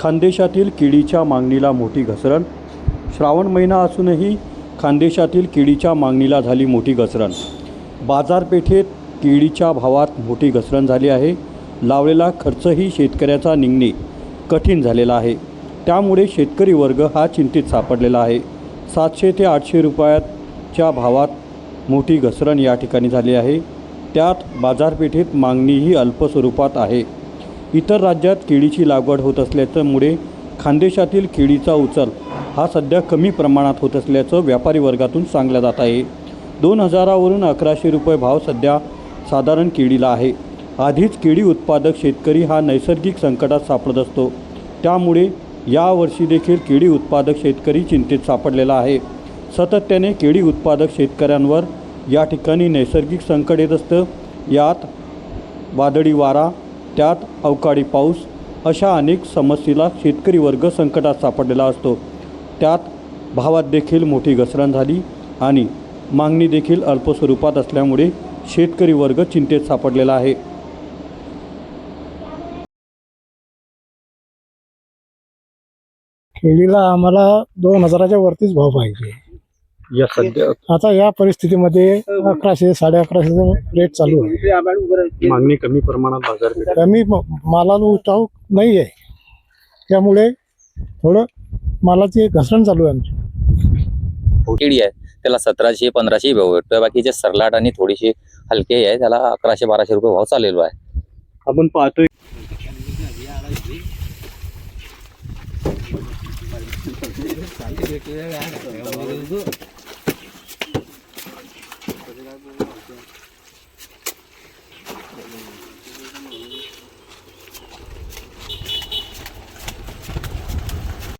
खानदेशातील केळीच्या मागणीला मोठी घसरण. श्रावण महिना असूनही खानदेशातील किडीच्या मागणीला झाली मोठी घसरण. बाजारपेठेत किडीच्या भावात मोठी घसरण झाली आहे. लावलेला खर्चही शेतकऱ्याचा निघणे कठीण झालेला आहे. त्यामुळे शेतकरी वर्ग हा चिंतित सापडलेला आहे. सातशे ते आठशे रुपयाच्या भावात मोठी घसरण या ठिकाणी झाली आहे. त्यात बाजारपेठेत मागणीही अल्प स्वरूपात आहे. इतर राज्यात केळीची लागवड होत असल्याच्यामुळे खानदेशातील केळीचा उचल हा सध्या कमी प्रमाणात होत असल्याचं व्यापारी वर्गातून सांगलं जात आहे. दोन हजारावरून अकराशे रुपये भाव सध्या साधारण केळीला आहे. आधीच केळी उत्पादक शेतकरी हा नैसर्गिक संकटात सापडत असतो. त्यामुळे यावर्षी देखील केळी उत्पादक शेतकरी चिंतेत सापडलेला आहे. सातत्याने केळी उत्पादक शेतकऱ्यांवर या ठिकाणी नैसर्गिक संकट येत असतं. यात वादळी वारा त्यात अवकाळी पाऊस अशा अनेक समस्येला शेतकरी वर्ग संकटात सापडलेला असतो. त्यात भावात देखील मोठी घसरण झाली आणि मागणी देखील अल्प स्वरूपात असल्यामुळे शेतकरी वर्ग चिंतेत सापडलेला आहे. केळीला आम्हाला दोन हजाराच्या वरतीच भाव पाहिजे. या सध्या आता या परिस्थितीमध्ये अकराशे साडे अकराशेचा रेट चालू आहे. मागणी कमी प्रमाणात बाजारपेठ कमी मालाला उठाव नाही आहे. त्यामुळे थोडं मालाची घसरण चालू आहे आमची. केळी आहे. त्याला सतराशे पंधराशे भाव भेटतोय. बाकीचे सरलाट आणि थोडीशी हलके आहे. त्याला अकराशे बाराशे रुपये भाव चाललेलो आहे. आपण पाहतोय